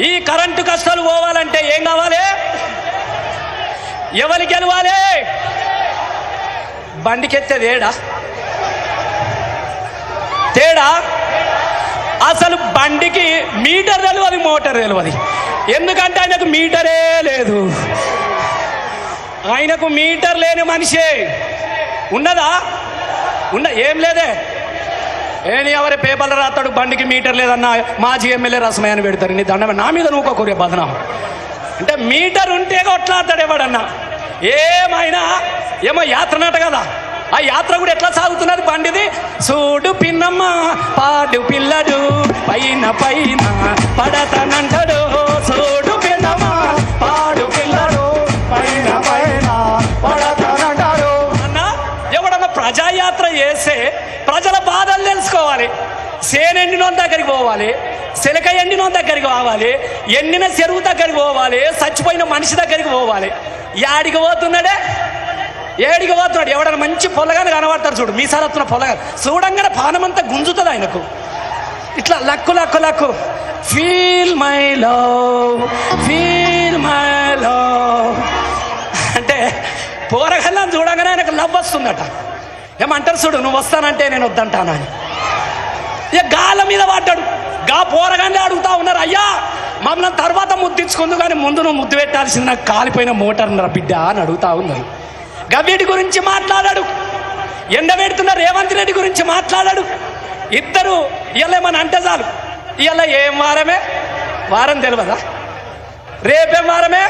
ఈ కరెంటు కష్టాలు పోవాలంటే ఏం కావాలి? ఎవరికి గెలవాలి? బండికెత్తే తేడా తేడా? అసలు బండికి మీటర్ తెలియదు మోటార్ తెలియదు ఎందుకంటే ఆయనకు మీటరే లేదు. ఆయనకు మీటర్ లేని మనిషే. ఉన్నదా? ఉన్న ఏం లేదే? ఏని ఎవరి పేపర్లు రాస్తాడు? బండికి మీటర్ లేదన్న మాజీ ఎమ్మెల్యే రసమయాన్ని పెడతారు. నీ దండమే నా మీద నువ్వు కోరే బదనం. అంటే మీటర్ ఉంటే కొట్లాడతాడు ఎవడన్నా? ఏమైనా? ఏమో యాత్ర నాట కదా. ఆ యాత్ర కూడా ఎట్లా సాగుతున్నది బండిది? చూడు పిన్నమ్మ పాడు పిల్లడు పైన పైన పడతనంటాడు. చూడు పిన్నమ్మ చేను ఎండినోన్ దగ్గరికి పోవాలి సిలక ఎండినోన్ దగ్గరికి పోవాలి ఎండిన చెరువు దగ్గరికి పోవాలి చచ్చిపోయిన మనిషి దగ్గరికి పోవాలి. యాడికి పోతున్నాడే? ఏడికి పోతున్నాడు? ఎవడన్నా మంచి పొలగాని కనబడతాడు చూడు మీసాలత్తున్న పొలగా చూడంగానే పానమంతా గుంజుతుంది ఆయనకు. ఇట్లా luck luck luck. Feel my love feel my love అంటే పోరగల్లని చూడంగానే ఆయనకు లవ్ వస్తుందట. ఏమంటారు చూడు నువ్వు వస్తానంటే నేను వద్దంటాను అని. ఇక గాల మీద పడ్డాడు. గా పోరగానే అడుగుతా ఉన్నారు అయ్యా మమ్మల్ని తర్వాత ముద్దించుకుందు కానీ ముందు నువ్వు ముద్దు పెట్టాల్సింది నాకు కాలిపోయిన మోటార్ బిడ్డ అని అడుగుతా ఉన్నారు. గవ్వీటి గురించి మాట్లాడాడు. ఎండబెడుతున్న రేవంత్ రెడ్డి గురించి మాట్లాడాడు. ఇద్దరు ఇలా ఏమని అంటే చాలు. ఇలా ఏం వారమే? వారం తెలియదా రేపేం వారమే?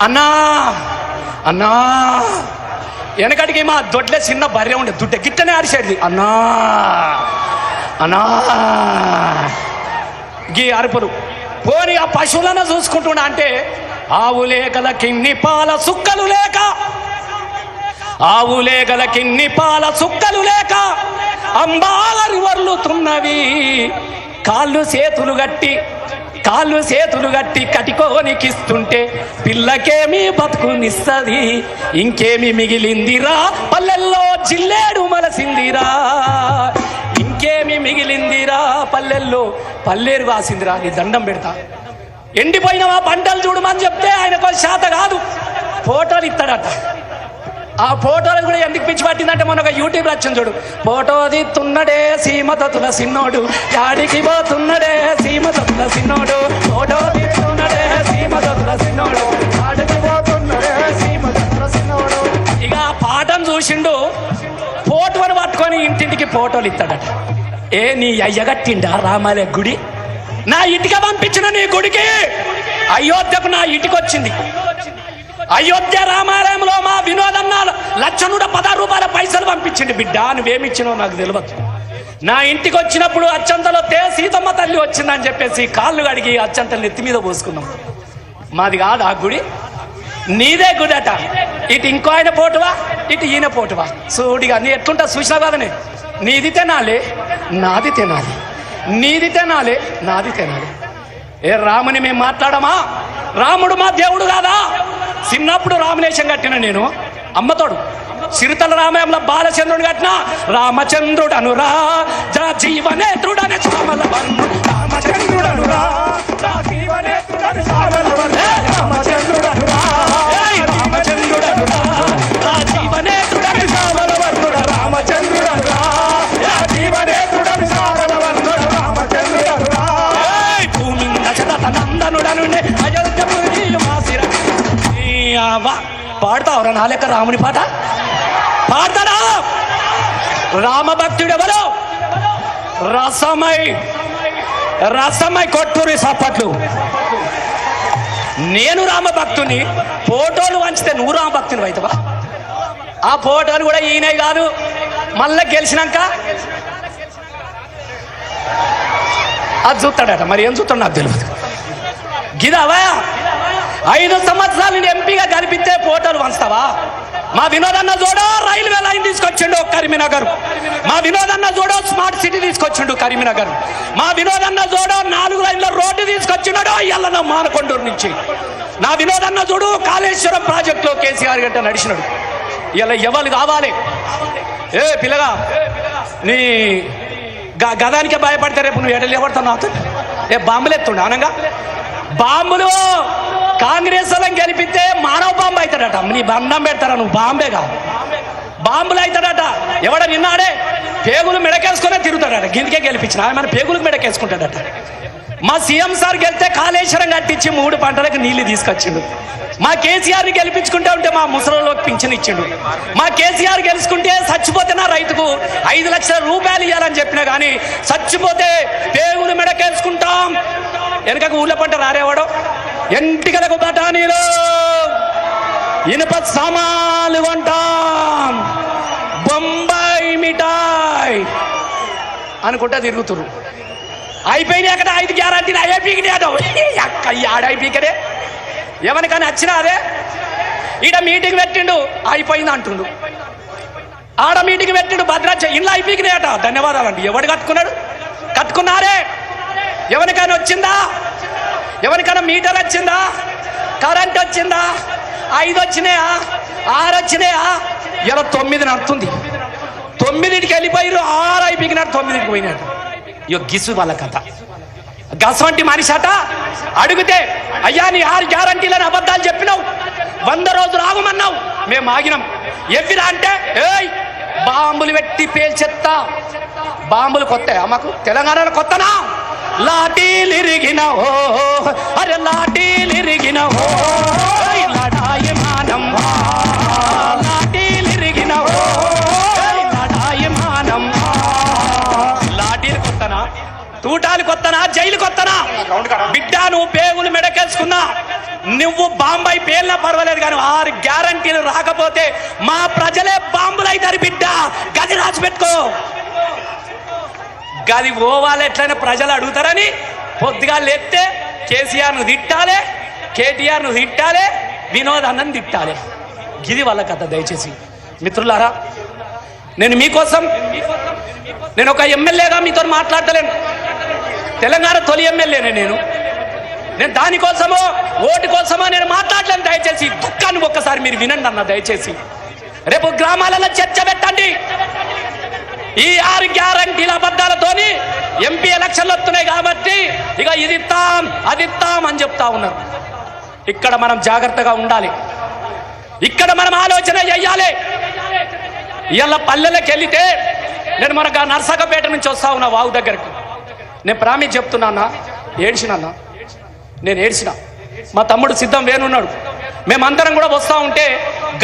అన్నా అన్నా. వెనకడికి మా దొడ్లే చిన్న బర్రె ఉండే దుడ్డ. గిట్టనే అరిసేది. అన్నా. అన్నా. గీ అరుపులు. పోని ఆ పశువులను చూసుకుంటున్నా అంటే ఆవు లేకల కిన్ని పాల సుక్కలు లేక ఆవు లేకల కిన్ని పాల సుక్కలు లేక అంబాలరి వర్లుతున్నవి కాళ్ళు చేతులు గట్టి కాళ్ళు చేతులు గట్టి కటికోనికిస్తుంటే పిల్లకేమి బతుకునిస్తుంది ఇంకేమి మిగిలిందిరా? పల్లెల్లో జిల్లేడు మలసిందిరా. ఇంకేమి మిగిలిందిరా? పల్లెల్లో పల్లేరు వాసిందిరా నీ దండం పెడతా. ఎండిపోయిన మా పంటలు చూడమని చెప్తే ఆయనకు శాత కాదు. ఫోటోలు ఇస్తాడట. ఆ ఫోటోలు కూడా ఎందుకు పిచ్చి పట్టిందంటే మన ఒక యూట్యూబ్ వచ్చింది చూడు. ఫోటో దిత్తున్నడే సీమతతుల సిన్నోడు యాడికి పోతున్నడే సీమతతుల సిన్నోడు ఫోటో దిత్తున్నడే సీమతతుల సిన్నోడు యాడికి పోతున్నడే సీమతతుల సిన్నోడు ఇక ఆ పాఠం చూసిండు. ఫోటోని పట్టుకొని ఇంటింటికి ఫోటోలు ఇస్తాడట. ఏ నీ అయ్యగట్టిండా రామాలయ గుడి? నా ఇటుక పంపించిన నీ గుడికి. అయోధ్యకు నా ఇటుకొచ్చింది. వచ్చింది అయోధ్య రామాలయంలో మా వినోదన్న నూట పదహారు రూపాయల పైసలు పంపించింది బిడ్డ. నువ్వేమిచ్చినో నాకు తెలియదు నా ఇంటికి వచ్చినప్పుడు అచ్చంతలో తే సీతమ్మ తల్లి వచ్చిందని చెప్పేసి కాళ్ళు కడిగి అచ్చంతలు నెత్తి మీద పోసుకున్నాం. మాది కాదు ఆ గుడి. నీదే గుడట. ఇటు ఇంకో ఆయన పోటువా? ఇటు ఈయన పోటువా? సూడిగా నీ ఎట్లుంటా చూసినా కదనే నీది తినాలి నాది తినాలి. నీది తినాలి నాది తినాలి. ఏ రాముని మేము మాట్లాడమా? రాముడు మా దేవుడు కాదా? చిన్నప్పుడు రామనేశం కట్టిన నేను అమ్మతోడు. సిరితల రామాయంలో బాలచంద్రుడు కట్టిన రామచంద్రుడు అనురా జా జీవనేత్రుడని చామల రామచంద్రుడు అనురా జీవనేత్రుడని చామల రామచంద్రుడు అనురా రామచంద్రుడు అనురా నందనుడను అయోధ్యపురి మాసిర పాడతావురా నా లెక్క రాముని పాట? పాడతారా రామభక్తుడు ఎవరు రసమై రసమై కొట్టురి సప్పట్లు. నేను రామభక్తుని ఫోటోలు వంచితే నువ్వు రామభక్తుని అవుతావా ఆ ఫోటోలు కూడా ఈయనే కాదు. మళ్ళీ గెలిచినాక? అది చూస్తాడట మరి ఏం చూస్తాడు నాకు తెలియదు గిదావా? ఐదు సంవత్సరాలు నేను ఎంపీగా కనిపిస్తే ఫోటోలు వంచుతావా మా వినోదన్న చూడో రైల్వే లైన్ తీసుకొచ్చిండు కరీంనగర్. మా వినోదన్న చూడో స్మార్ట్ సిటీ తీసుకొచ్చిండు కరీంనగర్. మా వినోదన్న చూడో నాలుగు లైన్ల రోడ్డు తీసుకొచ్చినాడో ఎల్లన మానకొండూరు నుంచి. నా వినోదన్న చూడు కాళేశ్వరం ప్రాజెక్టులో కేసీఆర్ గంట నడిచినాడు. ఇలా ఎవరు కావాలి? ఏ పిల్లగా నీ గ- గదానికే భయపడితే రేపు నువ్వు ఎడలు ఎవడతావు నాతో ఏ బాంబులు ఎత్తుండ అనగా బాంబులు అయితే మానవ బాంబు అవుతాడట. నీ బంధం పెడతారా నువ్వు? బాంబేగా బాంబులు అవుతాడట. ఎవడ నిన్నాడే పేగులు మెడకేసుకునే తిరుగుతాడట. గిందికే గెలిపించిన. ఆయన పేగులకు మెడకేసుకుంటాడట. మా సీఎం సార్ గెలితే కాళేశ్వరం కట్టించి మూడు పంటలకు నీళ్ళు తీసుకొచ్చిండు. మా కేసీఆర్ని గెలిపించుకుంటా ఉంటే మా ముసలిలోకి పింఛన్ ఇచ్చిండు. మా కేసీఆర్ గెలుచుకుంటే చచ్చిపోతే నా రైతుకు ఐదు లక్షల రూపాయలు ఇవ్వాలని చెప్పినా కానీ చచ్చిపోతే పేగులు మెడకేసుకుంటాం. వెనకకు ఊళ్ళో పంట రారేవాడు? ఎంటికలకు బఠానీలు ఇనుప సామాన్లు కొంటాం. బొంబాయి మిఠాయ్ అనుకుంటా తిరుగుతురు. అయిపోయినాయి అక్కడ ఐదు గ్యారంటీలు. అయ్యే పీకినాయి అక్క ఈ ఆడ ఎవరికైనా వచ్చినా అదే. ఈడ మీటింగ్ పెట్టిండు అయిపోయింది అంటుండు. ఆడ మీటింగ్ పెట్టిండు భద్రాచ ఇంట్లో అయిపోయినాయట ధన్యవాదాలు అండి ఎవడు కట్టుకున్నాడు? కట్టుకున్నారే. ఎవరికైనా వచ్చిందా? ఎవరికైనా మీటర్ వచ్చిందా? కరెంట్ వచ్చిందా? ఐదు వచ్చినాయా? ఆరు వచ్చినాయా? ఇలా తొమ్మిది నడుతుంది తొమ్మిదింటికి వెళ్ళిపోయారు ఆరు అయిపోయినాడు తొమ్మిదింటికి పోయినాడు ఇక గిసు వాళ్ళ కథ. గసవంటి మనిషి అట అడిగితే అయ్యా నీ ఆరు గ్యారంటీలని అబద్ధాలు చెప్పినావు. వంద రోజులు ఆగమన్నావు. మేము ఆగినాం. ఎవ్విరా అంటే ఏయ్ బాంబులు పెట్టి పేల్చెత్తా. బాంబులు కొత్త మాకు తెలంగాణలో కొత్తనా? లాఠీలురిగిన ఓ అరే లాఠీలు ఇరిగిన ఓ లడాయి మానం లాఠీలు ఓ లడాయి మానం లాఠీలు కొత్తనా? తూటాలు కొత్తనా? జైలు కొత్తనా? బిడ్డ నువ్వు పేగులు మెడకేసుకున్నా. నువ్వు బాంబాయి పేలినా పర్వాలేదు కానీ ఆరు గ్యారంటీలు రాకపోతే మా ప్రజలే బాంబులు అవుతారు బిడ్డ. గది రాసి పెట్టుకో. గది పోవాలి ఎట్లయినా ప్రజలు అడుగుతారని పొద్దుగా లేస్తే కేసీఆర్ను తిట్టాలి కేటీఆర్ను తిట్టాలి వినోద్ అన్నని తిట్టాలి. గిది వాళ్ళ కథ దయచేసి. మిత్రులారా నేను మీకోసం నేను ఒక ఎమ్మెల్యేగా మీతో మాట్లాడలేను తెలంగాణ తొలి ఎమ్మెల్యేనే నేను. నేను దానికోసమో ఓటు కోసమో నేను మాట్లాడలేను దయచేసి. దుఃఖాన్ని ఒక్కసారి మీరు వినండి అన్న దయచేసి. రేపు గ్రామాలలో చర్చ పెట్టండి. ఈ ఆరు గ్యారంటీల అబద్ధాలతోని ఎంపీ ఎలక్షన్లు వస్తున్నాయి కాబట్టి ఇక ఇది ఇస్తాం అది ఇస్తాం అని చెప్తా ఉన్నారు. ఇక్కడ మనం జాగ్రత్తగా ఉండాలి. ఇక్కడ మనం ఆలోచన చెయ్యాలి ఇవాళ పల్లెలకు వెళితే నేను మనకు నర్సకపేట నుంచి వస్తా ఉన్నా వావు దగ్గరకు. నేను ప్రామిస్ చెప్తున్నానా ఏడ్చినన్నా నేను ఏడ్చిన. మా తమ్ముడు సిద్ధం వేనున్నాడు మేమందరం కూడా వస్తా ఉంటే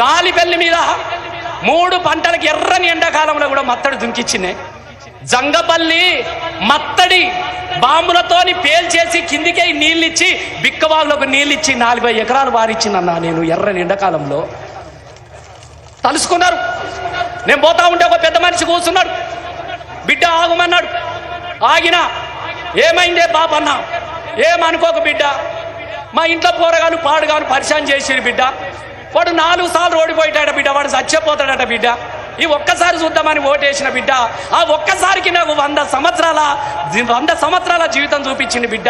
గాలి పెళ్ళి మీద మూడు పంటలకు ఎర్రని ఎండాకాలంలో కూడా మత్తడి దుంకిచ్చినాయి జంగపల్లి మత్తడి బాంబులతోని పేల్చేసి కిందికే నీళ్ళిచ్చి బిక్కవాళ్ళకు నీళ్ళిచ్చి నలభై ఎకరాలు వారిచ్చిందన్నా నేను ఎర్రని ఎండాకాలంలో. తలుసుకున్నారు. నేను పోతా ఉంటే ఒక పెద్ద మనిషి కూర్చున్నాడు. బిడ్డ ఆగమన్నాడు. ఆగినా ఏమైందే బాబన్న ఏమనుకోక బిడ్డ? మా ఇంట్లో పోరగాను పాడుగాను పరిశాన్ చేసిరు బిడ్డ. వాడు నాలుగు సార్లు ఓడిపోయాడ బిడ్డ వాడు చచ్చిపోతాడట బిడ్డ. ఈ ఒక్కసారి చూద్దామని ఓటేసిన బిడ్డ. ఆ ఒక్కసారికి నాకు వంద సంవత్సరాల వంద సంవత్సరాల జీవితం చూపించింది బిడ్డ.